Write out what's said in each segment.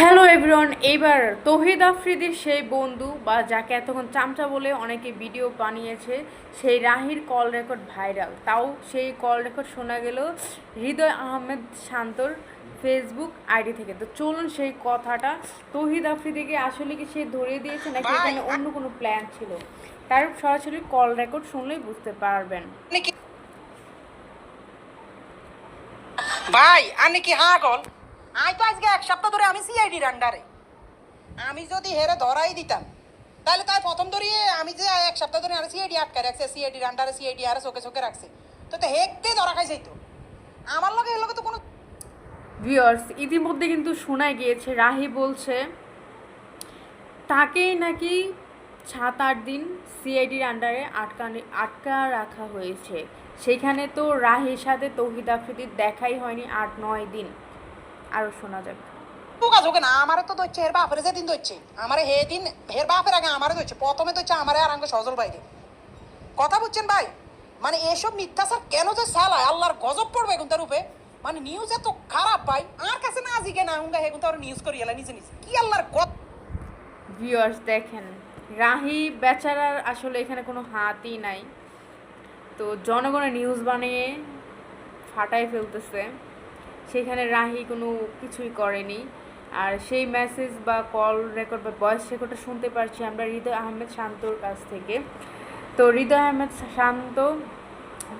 Hello everyone এইবার তহিদ আফ্রিদির সেই বন্ধু বা যাকে এতক্ষণ চামচা বলে অনেকে ভিডিও বানিয়েছে সেই রাহির কল রেকর্ড ভাইরাল তাও সেই কল রেকর্ড শোনা গেল হৃদয় আহমেদ শান্তর ফেসবুক আইডি থেকে। তো চলুন সেই কথাটা তহিদ আফ্রিদিকে আসলে কি সে ধরিয়ে দিয়েছে নাকি এখানে অন্য কোনো প্ল্যান ছিল? তার সরাসরি কল রেকর্ড শুনলেই বুঝতে পারবেন। ভাই আমি কি হ্যাঁ কল আই তো আজকে এক সপ্তাহ আমি আন্ডারে আমি যদি হেরে ধরাই দিতাম, তাহলে তাই প্রথম ধরিয়ে আমি যে এক সপ্তাহ ধরে আর সিআইডি আটকা রাখছে সিআইডির আন্ডারে সিআইডি আর চোখে চোখে রাখছে, তো তো হেকতে ধরা খাই যাইতো আমার লগে, এর লগে তো কোনো ভিউয়ার্স ইতিমধ্যে কিন্তু শোনা গিয়েছে, রাহি বলছে, তাকেই নাকি সাত আট দিন সিআইডির আন্ডারে আটকা আটকা রাখা হয়েছে। সেখানে তো রাহির সাথে তৌহিদ আফ্রিদির দেখাই হয়নি আট নয় দিন। আরও শোনা যাবে টুকা ঝোঁকে না, আমারে তো দচ্ছে হের বাপের যেদিন দচ্ছে আমারে হে দিন হের বাপের আগে আমারে দচ্ছে প্রথমে দচ্ছে আমারে আর আঙ্গে সজল বাইরে কথা বুঝছেন ভাই? মানে এসব মিথ্যাচার কেন যে চালায়? আল্লাহর গজব পড়বে এখন তার উপরে। মানে নিউজ এত খারাপ ভাই। আর কাছে না আজিকে না হুঙ্গা হেগুন তো নিউজ করি এলা নিজে নিজে। কি আল্লাহর গদ ভিউয়ার্স দেখেন, রাহি বেচারার আসলে এখানে কোনো হাতই নাই। তো জনগণের নিউজ বানিয়ে ফাটাই ফেলতেছে। সেখানে রাহি কোনো কিছুই করেনি। আর সেই মেসেজ বা কল রেকর্ড বা ভয়েস রেকর্ডটা শুনতে পারছি আমরা হৃদয় আহমেদ শান্তর কাছ থেকে। তো হৃদয় আহমেদ শান্ত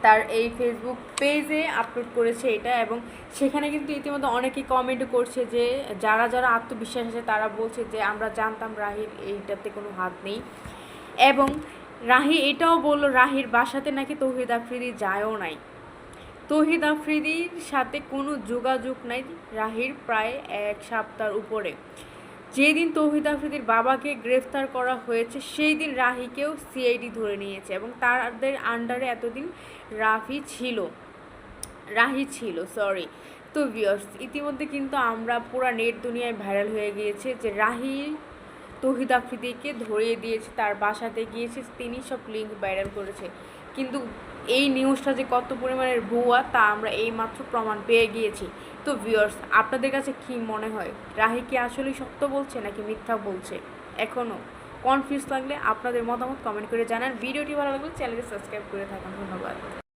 তার এই ফেসবুক পেজে আপলোড করেছে এটা এবং সেখানে কিন্তু ইতিমধ্যে অনেকেই কমেন্ট করছে যে যারা যারা আত্মবিশ্বাস আছে তারা বলছে যে আমরা জানতাম রাহির এইটাতে কোনো হাত নেই। এবং রাহি এটাও বলল রাহির বাসাতে নাকি তৌহিদ আফ্রিদি যায়ও নাই। তৌহিদ আফ্রিদির সাথে কোনো যোগাযোগ নাই রাহির প্রায় এক সপ্তাহ উপরে। যেদিন তৌহিদ আফ্রিদির বাবাকে গ্রেফতার করা হয়েছে সেই দিন রাহিকেও সিআইডি ধরে নিয়েছে এবং তাদের আন্ডারে এতদিন রাফি ছিল। রাহি ছিল সরি তো ভিউয়ার্স ইতিমধ্যে কিন্তু আমরা পুরা নেট দুনিয়ায় ভাইরাল হয়ে গিয়েছে যে রাহি তৌহিদ আফ্রিদিকে ধরিয়ে দিয়েছে, তার বাসাতে গিয়েছে, তিনি সব লিঙ্ক ভাইরাল করেছে। কিন্তু এই নিউজটা যে কত পরিমাণের ভুয়া, তা আমরা এই মাত্র প্রমাণ পেয়ে গিয়েছি। তো ভিউয়ার্স আপনাদের কাছে কি মনে হয়? রাহি কি আসলেই সত্য বলছে নাকি মিথ্যা বলছে? এখনও কনফিউজ লাগলে আপনাদের মতামত কমেন্ট করে জানান। ভিডিওটি ভালো লাগলে চ্যানেলকে সাবস্ক্রাইব করে থাকুন। ধন্যবাদ।